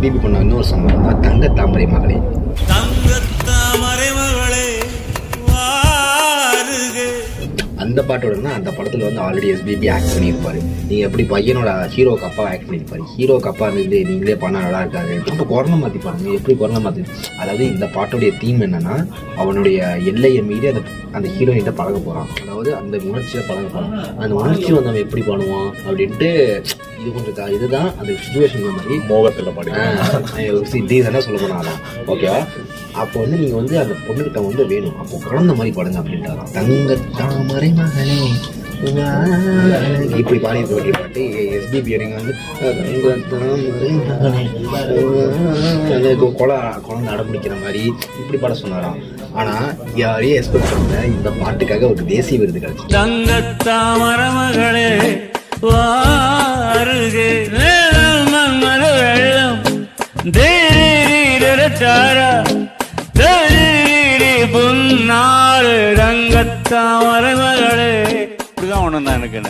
SPB பண்ண இன்னொரு song தங்க தாமரை மகளே. அந்த பாட்டோட தான் அந்த படத்தில் வந்து ஆல்ரெடி எஸ்பிபி ஆக்ட் பண்ணியிருப்பாரு. நீங்கள் எப்படி பையனோட ஹீரோக்கு அப்பா ஆக்ட் பண்ணியிருப்பாரு? ஹீரோக்கு அப்பா இருந்து நீங்களே பண்ணால் நல்லா இருக்காது. இப்போ குரலை மாற்றி பாருங்க எப்படி குரலை மாற்றி அதாவது இந்த பாட்டோடைய தீம் என்னன்னா அவனுடைய எல்லையை மீறி அந்த அந்த ஹீரோயின்ட்ட பழக போகிறான் அதாவது அந்த உணர்ச்சியை பழக போகிறான் அந்த உணர்ச்சி வந்து அவன் எப்படி பண்ணுவான் அப்படின்ட்டு இது கொஞ்சம் இதுதான் அந்த சுச்சுவேஷன் மாதிரி. மோகத்தில் பாடி டீசெண்டாக சொல்ல போனாலும் ஓகேவா அப்போ வந்து நீங்கள் வந்து அந்த பொண்ணுகிட்ட வந்து வேணும். அப்போ கலந்த மாதிரி பாடுங்க அப்படின்ட்டாங்க தங்க தாமரை மகளே இப்படி பாடி போட்டி. பாட்டு எஸ்பிபி நீங்க வந்து தங்க தாமரை மகளே கொலை குழந்தை அடம்பிடிக்கிற மாதிரி இப்படி பாட சொன்னாராம். ஆனால் யாரையும் எக்ஸ்பெக்ட் பண்ணல. இந்த பாட்டுக்காக ஒரு தேசிய விருது கிடைச்சு தங்கத்தாமரை மகளே வாருகே வேளம் வெள்ளம். தேரே தேரீரி தாமரை மகளே இப்படிதான் ஒன்று தான் எனக்கு